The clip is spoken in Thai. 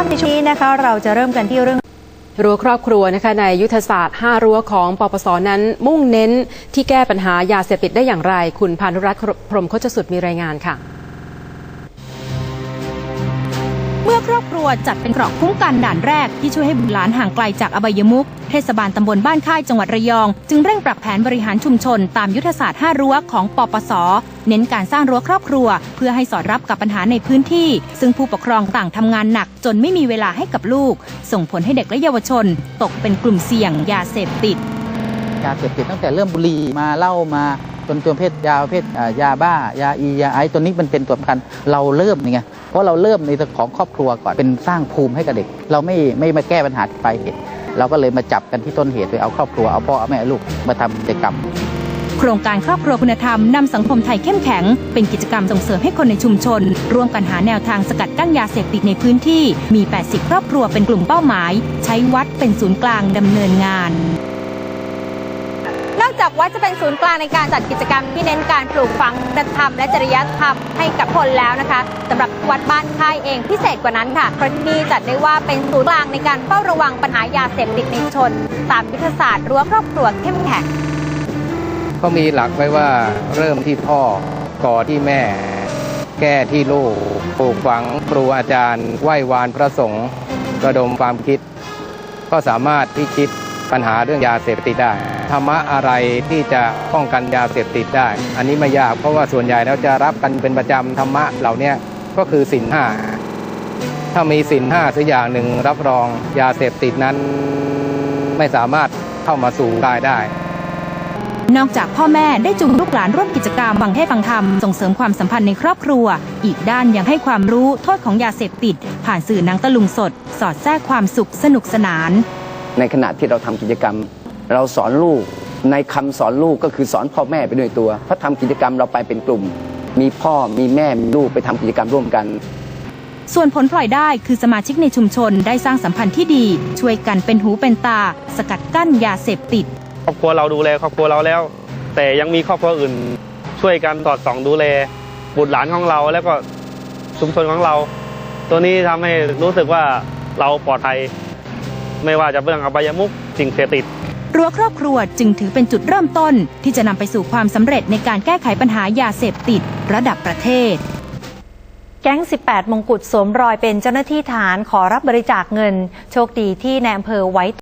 ครับในช่วงนี้นะคะเราจะเริ่มกันที่เรื่องรั้วครอบครัวนะคะในยุทธศาสตร์ 5 รั้วของปปสนั้น มุ่งเน้นที่แก้ปัญหายาเสพติดได้อย่างไร คุณพานุรัตน์พรมโคชสุดมีรายงานค่ะ วจัดเป็นเกราะคุ้มกันด่านแรกที่ช่วยให้บุตรหลานห่างไกลจากอบายมุขเทศบาลตำบลบ้านค่ายจังหวัดระยอง จึงเร่งปรับแผนบริหารชุมชน ตามยุทธศาสตร์5รั้วของปปส เน้นการสร้างรั้วครอบครัว เพื่อให้สอดรับกับปัญหาในพื้นที่ ซึ่งผู้ปกครองต่างทำงานหนักจนไม่มีเวลาให้กับลูก ส่งผลให้เด็กและเยาวชน ตกเป็นกลุ่มเสี่ยงยาเสพติดยาเสพติดตั้งแต่เริ่มบุหรี่มาเหล้ามา จนจนเพศยาเพศยาบ้ายาอียาไอตัวนี้มันเป็นตัวสำคัญเราเริ่มยังไงเพราะเราเริ่มในเรื่องของครอบครัวก่อนเป็นสร้างภูมิให้กับเด็ก เราไม่ไม่มาแก้ปัญหาที่ปลายเหตุเราก็เลยมาจับกันที่ต้นเหตุโดยเอาครอบครัวเอาพ่อเอาแม่ลูกมาทำกิจกรรมโครงการครอบครัวคุณธรรมนำสังคมไทยเข้มแข็ง เป็นกิจกรรมส่งเสริมให้คนในชุมชน ร่วมกันหาแนวทางสกัดกั้นยาเสพติดในพื้นที่ มี 80 ครอบครัวเป็นกลุ่มเป้าหมาย ใช้วัดเป็นศูนย์กลางดำเนินงาน จากวัดจะเป็นศูนย์กลางในการจัดกิจกรรมที่เน้นการปลูกฝังคุณธรรมและจริยธรรมให้กับคนแล้วนะคะสำหรับวัดบ้านค่ายเองพิเศษกว่านั้นค่ะเพราะที่นี่จัดได้ว่าเป็นศูนย์กลางในการเฝ้าระวังปัญหายาเสพติดในชน ตามยุทธศาสตร์รั้วครอบครัวเข้มแข็งก็มีหลักไว้ว่าเริ่มที่พ่อก่อที่แม่ แก้ที่ลูกปลูกฝังครูอาจารย์ไหว้วานพระสงฆ์ระดมความคิด ก็สามารถพิชิต ปัญหาเรื่องยาเสพติดได้ธรรมะอะไรที่จะป้องกันยาเสพติดได้ อันนี้ไม่ยากเพราะว่าส่วนใหญ่แล้วจะรับกันเป็นประจำธรรมะเหล่านี้ก็คือสินห้าถ้ามีสินห้าสักอย่างหนึ่งรับรองยาเสพติดนั้นไม่สามารถเข้ามาสู่กายได้ นอกจากพ่อแม่ได้จูงลูกหลานร่วมกิจกรรมฟังเทศฟังธรรมส่งเสริมความสัมพันธ์ในครอบครัว อีกด้านยังให้ความรู้โทษของยาเสพติด ผ่านสื่อนังตะลุงสด สอดแทรกความสุขสนุกสนาน ในขณะที่เราทำกิจกรรม เราสอนลูกในคำสอนลูกก็คือสอนพ่อแม่ไปด้วยตัวเพราะทำกิจกรรมเราไปเป็นกลุ่ม มีพ่อมีแม่มีลูกไปทำกิจกรรมร่วมกัน ส่วนผลพลอยได้คือสมาชิกในชุมชนได้สร้างสัมพันธ์ที่ดี ช่วยกันเป็นหูเป็นตา สกัดกั้นยาเสพติด ครอบครัวเราดูแลครอบครัวเราแล้ว แต่ยังมีครอบครัวอื่น ช่วยกันสอดส่องดูแลบุตรหลานของเราแล้วก็ชุมชนของเรา ตัวนี้ทำให้รู้สึกว่าเราปลอดภัย ไม่ว่าจะเรื่องอบายมุขสิ่งเสพติดรั้วครอบครัวจึงถือเป็นจุดเริ่มต้น ที่จะนำไปสู่ความสำเร็จในการแก้ไขปัญหายาเสพติดระดับประเทศ แก๊ง 18 มงกุฎสวมรอยเป็นเจ้าหน้าที่ฐานขอรับบริจาคเงิน โชคดีที่ในอำเภอไว้